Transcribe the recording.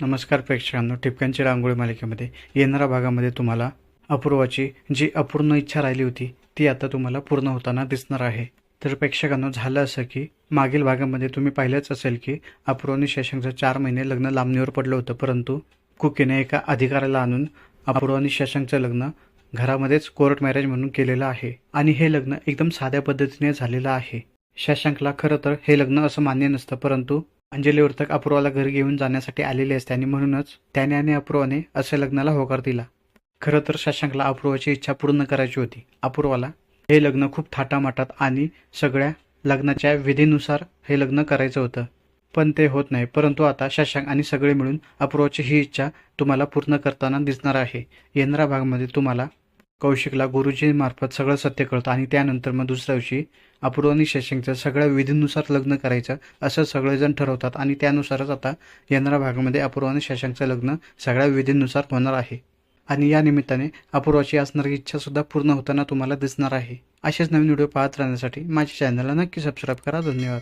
नमस्कार प्रेक्षकांनो ठिपक्यांची रांगोळी मालिकेमध्ये येणाऱ्या भागामध्ये तुम्हाला अपूर्वाची जी अपूर्ण इच्छा राहिली होती ती आता तुम्हाला पूर्ण होताना दिसणार आहे. तर प्रेक्षकांनो झालं असं की मागील भागामध्ये तुम्ही पाहिलंच असेल की अपूर्वानी शशांकचं चार महिने लग्न लांबणीवर पडलं होतं परंतु कुकीने एका अधिकाऱ्याला आणून अपूर्वाने शशांकचं लग्न घरामध्येच कोर्ट मॅरेज म्हणून केलेलं आहे. आणि हे लग्न एकदम साध्या पद्धतीने झालेलं आहे. शशांकला खरं तर हे लग्न असं मान्य नसतं परंतु अंजली वर्तक अपूर्वाला घरी घेऊन जाण्यासाठी आलेले असते आणि म्हणूनच त्याने आणि अपूर्वाने अशा लग्नाला होकार दिला. खरं तर शशांकला अपूर्वाची इच्छा पूर्ण करायची होती. अपूर्वाला हे लग्न खूप थाटामाटात आणि सगळ्या लग्नाच्या विधीनुसार हे लग्न करायचं होतं. पण ते होत नाही परंतु आता शशांक आणि सगळे मिळून अपूर्वाची ही इच्छा तुम्हाला पूर्ण करताना दिसणार आहे. येणाऱ्या भागामध्ये तुम्हाला कौशिकला गुरुजींमार्फत सगळं सत्य कळतं आणि त्यानंतर मग दुसऱ्या दिवशी अपूर्व आणि शशांकचं सगळ्या विधीनुसार लग्न करायचं असं सगळेजण ठरवतात. आणि त्यानुसारच आता येणाऱ्या भागामध्ये अपूर्व आणि शशांकचं लग्न सगळ्या विधीनुसार होणार आहे. आणि या निमित्ताने अपूर्वाची असणारी इच्छा सुद्धा पूर्ण होताना तुम्हाला दिसणार आहे. असेच नवीन व्हिडिओ पाहत राहण्यासाठी माझ्या चॅनलला नक्की सबस्क्राईब करा. धन्यवाद.